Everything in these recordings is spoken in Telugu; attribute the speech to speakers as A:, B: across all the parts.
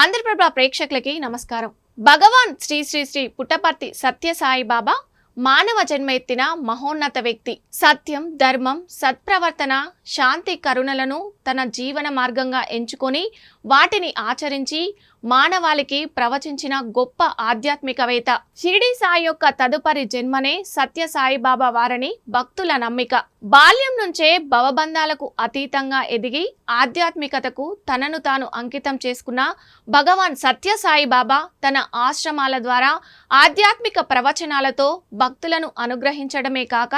A: ఆంధ్రప్రభ ప్రేక్షకులకి నమస్కారం. భగవాన్ శ్రీ శ్రీ శ్రీ పుట్టపర్తి సత్యసాయి బాబా మానవ జన్మ ఎత్తిన మహోన్నత వ్యక్తి. సత్యం ధర్మం సత్ప్రవర్తన శాంతి కరుణలను తన జీవన మార్గంగా ఎంచుకొని వాటిని ఆచరించి మానవాళికి ప్రవచించిన గొప్ప ఆధ్యాత్మికవేత్త. షిరిడి సాయి యొక్క తదుపరి జన్మనే సత్య సాయిబాబా వారని భక్తుల నమ్మిక. బాల్యం నుంచే భవబంధాలకు అతీతంగా ఎదిగి ఆధ్యాత్మికతకు తనను తాను అంకితం చేసుకున్న భగవాన్ సత్య సాయిబాబా తన ఆశ్రమాల ద్వారా ఆధ్యాత్మిక ప్రవచనాలతో భక్తులను అనుగ్రహించడమే కాక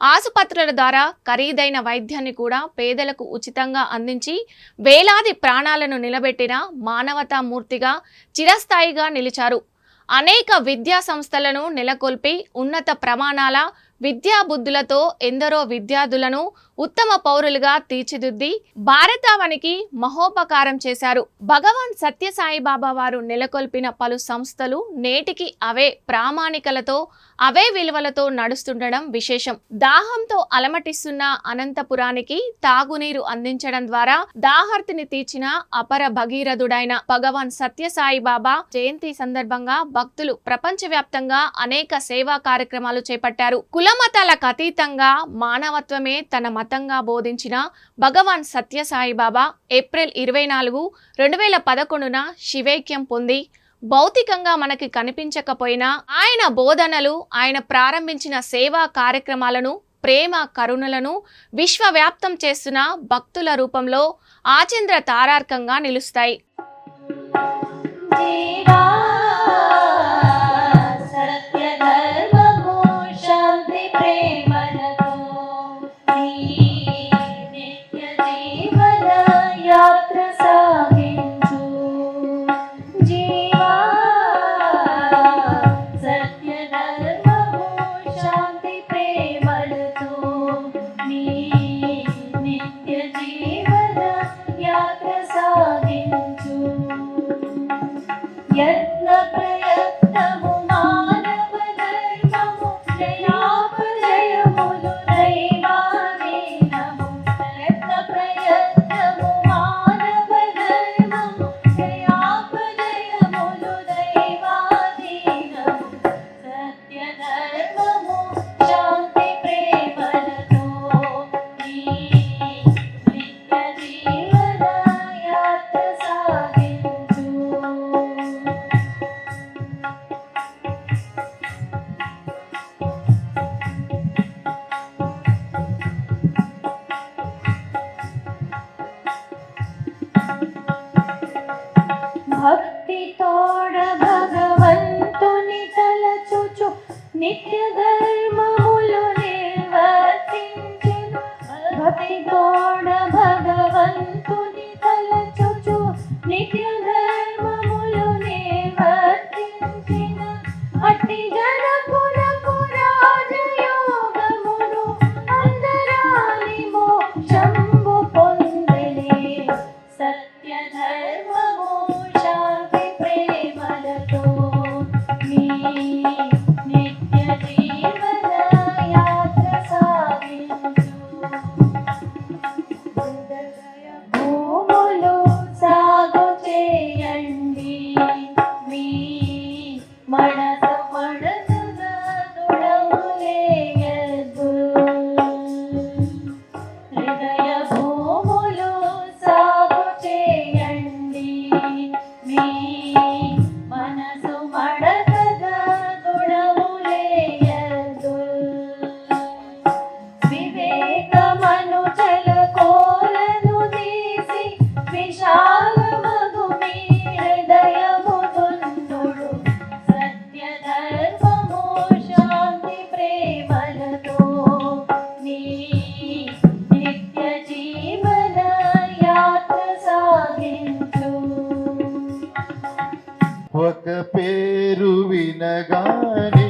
A: ఆసుపత్రుల ద్వారా ఖరీదైన వైద్యాన్ని కూడా పేదలకు ఉచితంగా అందించి వేలాది ప్రాణాలను నిలబెట్టిన మానవతా మూర్తిగా చిరస్థాయిగా నిలిచారు. అనేక విద్యా సంస్థలను నెలకొల్పి ఉన్నత ప్రమాణాల విద్యాబుద్ధులతో ఎందరో విద్యార్థులను ఉత్తమ పౌరులుగా తీర్చిదిద్ది భారతావనికి మహోపకారం చేశారు. భగవాన్ సత్యసాయిబాబా వారు నెలకొల్పిన పలు సంస్థలు నేటికి అవే ప్రామాణికలతో అవే విలువలతో నడుస్తుండడం విశేషం. దాహంతో అలమటిస్తున్న అనంతపురానికి తాగునీరు అందించడం ద్వారా దాహర్తిని తీర్చిన అపర భగీరథుడైన భగవాన్ సత్యసాయిబాబా జయంతి సందర్భంగా భక్తులు ప్రపంచవ్యాప్తంగా అనేక సేవా కార్యక్రమాలు చేపట్టారు. కులమతాలకు అతీతంగా మానవత్వమే తన మతంగా బోధించిన భగవాన్ సత్యసాయిబాబా ఏప్రిల్ ఇరవై నాలుగు రెండు వేల పదకొండున శివైక్యం పొంది భౌతికంగా మనకి కనిపించకపోయినా ఆయన బోధనలు ఆయన ప్రారంభించిన సేవా కార్యక్రమాలను ప్రేమ కరుణలను విశ్వవ్యాప్తం చేస్తున్న భక్తుల రూపంలో ఆచంద్ర తారార్కంగా నిలుస్తాయి.
B: భక్తి తోడ భగవంతుని తలచుచు నిత్య
C: ఒక పేరు వినగానే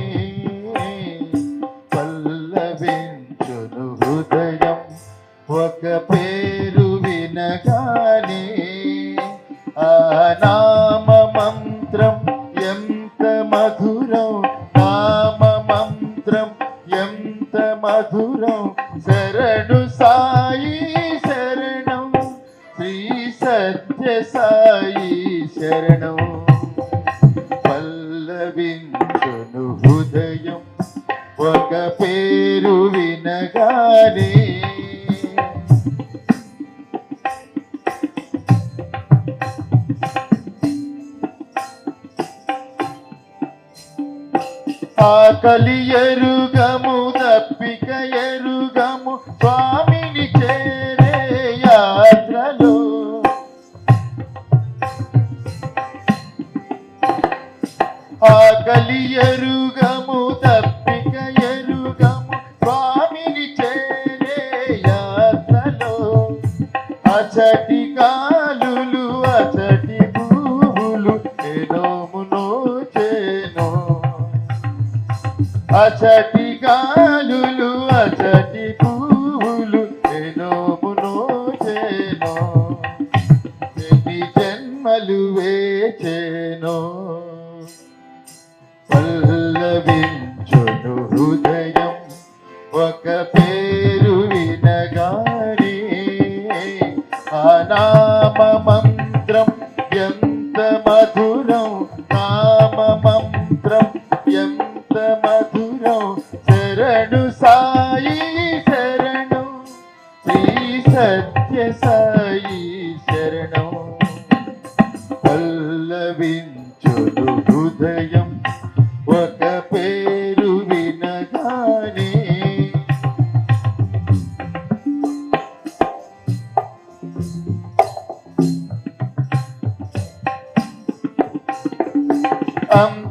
C: పల్లవించును హృదయం. ఒక పేరు వినగానే ఆ నామ మంత్రం ఎంత మధురం. నామ మంత్రం ఎంత మధురం. ఆకలి ఎరుగము దప్పిక ఎరుగము స్వామిని చేరే యాత్రలో. ఆకలి ఎరుగము తప్పిక ఎరుగము స్వామిని చేరే యాత్రలో. అచటి పువ్వులు ఎనోమునో ఎన్ని జన్మలు వేచేనో. పల్లవించును హృదయం ఒక పేరు వినగానే ఆ మంత్రం ఎంత మధురం నామ మంత్రం ఎంత మధురం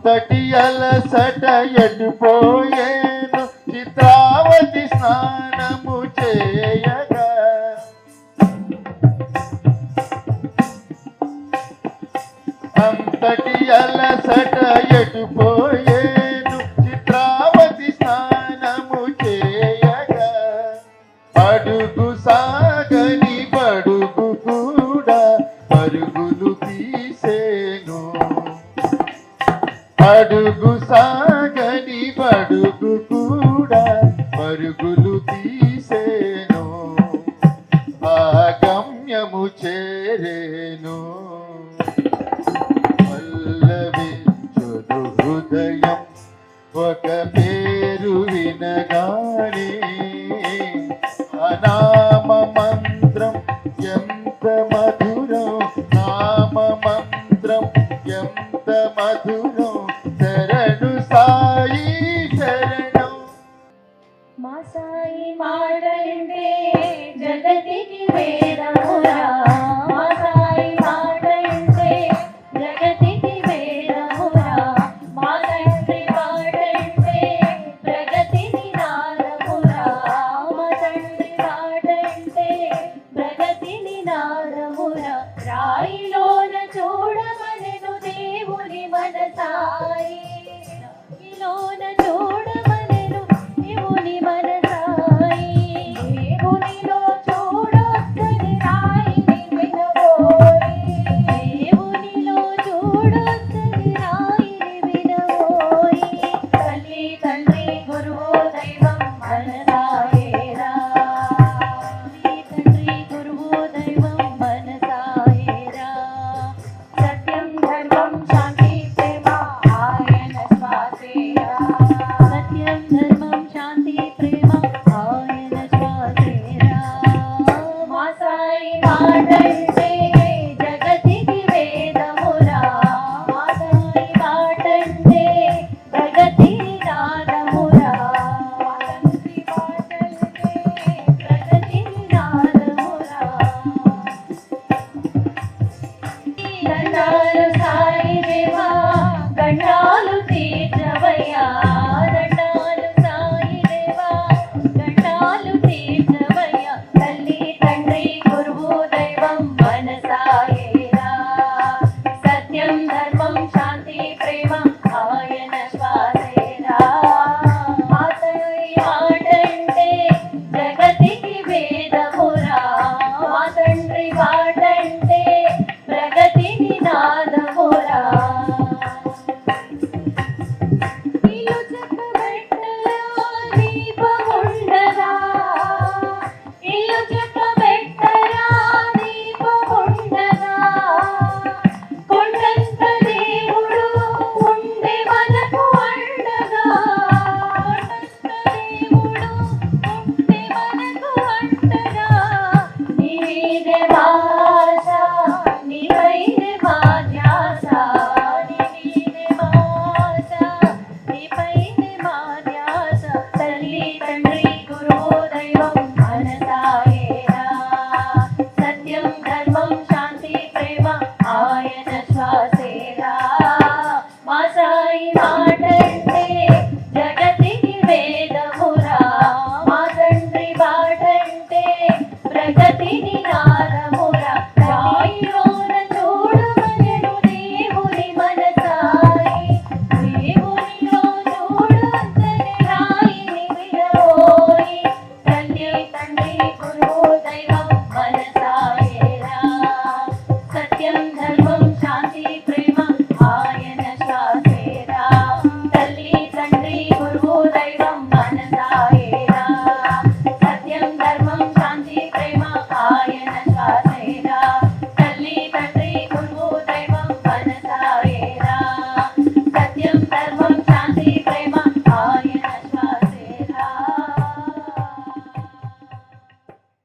C: అంతటి అలసట ఎడిపోయేను. చిత్రావతి స్నానము చేయగా. అంతటి అలసట ఎడిపోయేను. చిత్రావతి స్నానము చేయగా. అడుగు సా అడుగు సాగని బడుగు కూడా పరుగులు తీసేను. ఆ గమ్యము చేరేను పల్లవించును హృదయం ఒక పేరు వినగానే అనామ మంత్రం ఎంత మధురం నామ మంత్రం ఎంత మధురం.
B: take.